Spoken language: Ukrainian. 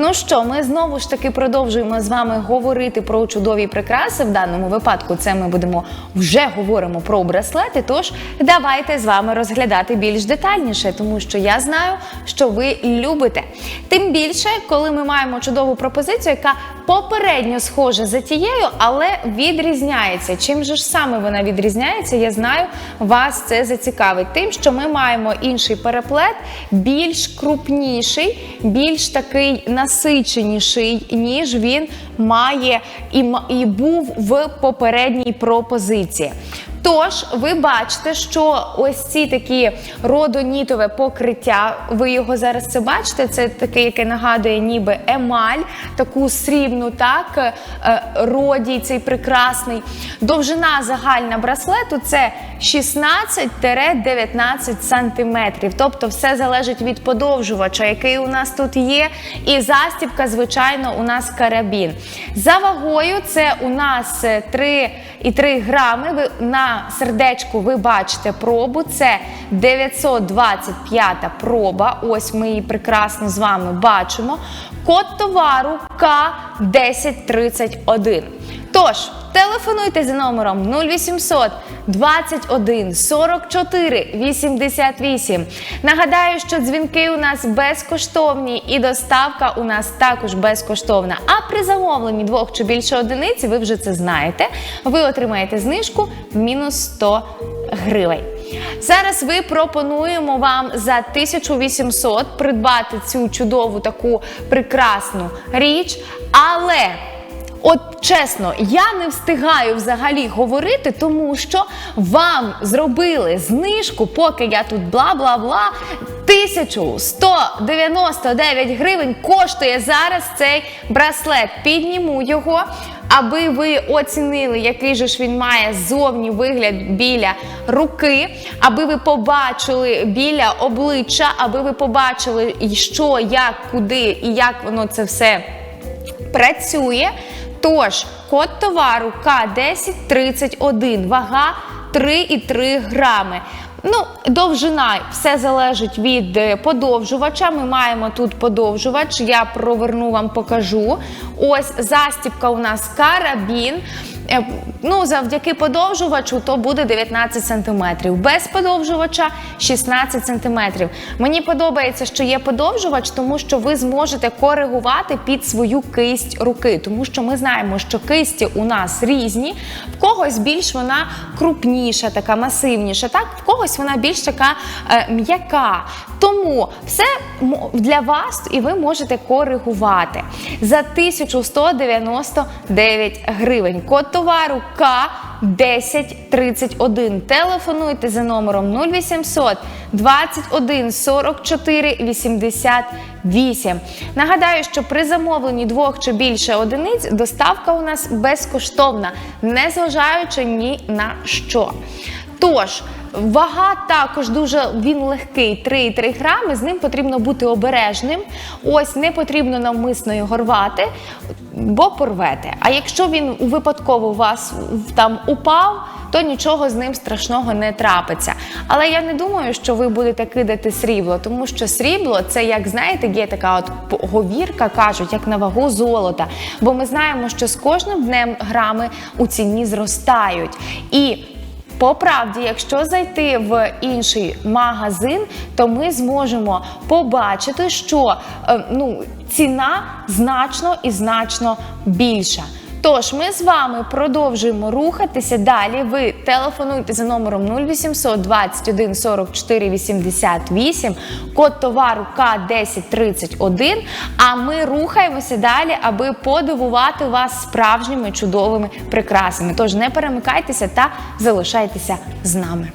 Ну що, ми знову ж таки продовжуємо з вами говорити про чудові прикраси. В даному випадку це ми будемо вже говоримо про браслети. Тож давайте з вами розглядати більш детальніше, тому що я знаю, що ви любите. Тим більше, коли ми маємо чудову пропозицію, яка попередньо схожа за тією, але відрізняється. Чим же ж саме вона відрізняється? Я знаю, вас це зацікавить. Тим, що ми маємо інший переплет, більш крупніший, більш такий насиченіший, ніж він має і, і був в попередній пропозиції. Тож, ви бачите, що ось ці такі родонітове покриття, ви його зараз це бачите, це таке, яке нагадує ніби емаль, таку срібну, так, е, е, родій цей прекрасний. Довжина загальна браслету це 16-19 сантиметрів. Тобто все залежить від подовжувача, який у нас тут є. І застібка, звичайно, у нас карабін. За вагою це у нас е, 3,3 грами. Ви на сердечку ви бачите пробу. Це 925 проба. Ось ми її прекрасно з вами бачимо. Код товару К1031. Тож, телефонуйте за номером 0800 21 44 88. Нагадаю, що дзвінки у нас безкоштовні і доставка у нас також безкоштовна. А при замовленні двох чи більше одиниць, ви вже це знаєте, ви отримаєте знижку мінус 100 гривень. Зараз ви пропонуємо вам за 1800 придбати цю чудову таку прекрасну річ, але От чесно, я не встигаю взагалі говорити, тому що вам зробили знижку, поки я тут бла-бла-бла. 1199 гривень коштує зараз цей браслет. Підніму його, аби ви оцінили, який же ж він має зовні вигляд біля руки, аби ви побачили біля обличчя, аби ви побачили, що, як, куди і як воно це все працює. Тож, код товару К1031, вага 3,3 грами. Ну, довжина все залежить від е, подовжувача. Ми маємо тут подовжувач. Я проверну вам покажу. Ось застібка у нас карабін. Е, Ну, завдяки подовжувачу, то буде 19 см. Без подовжувача 16 см. Мені подобається, що є подовжувач, тому що ви зможете коригувати під свою кисть руки. Тому що ми знаємо, що кисті у нас різні, в когось більш вона крупніша, така масивніша, так в когось вона більш така е, м'яка. Тому все для вас і ви можете коригувати за 1199 гривень. Товару К1031. Телефонуйте за номером 0800 21 44 88. Нагадаю, що при замовленні двох чи більше одиниць доставка у нас безкоштовна, незважаючи ні на що. Тож, вага також дуже він легкий, 3,3 грами. З ним потрібно бути обережним. Ось не потрібно навмисно його рвати, бо порвете. А якщо він випадково у вас там упав, то нічого з ним страшного не трапиться. Але я не думаю, що ви будете кидати срібло, тому що срібло це, як знаєте, є така от говірка, кажуть, як на вагу золота. Бо ми знаємо, що з кожним днем грами у ціні зростають. І по правді, якщо зайти в інший магазин, то ми зможемо побачити, що е, ну, ціна значно і значно більша. Тож ми з вами продовжуємо рухатися далі. Ви телефонуйте за номером 0800 21 44 88, код товару К1031. А ми рухаємося далі, аби подивувати вас справжніми чудовими прикрасами. Тож не перемикайтеся та залишайтеся з нами.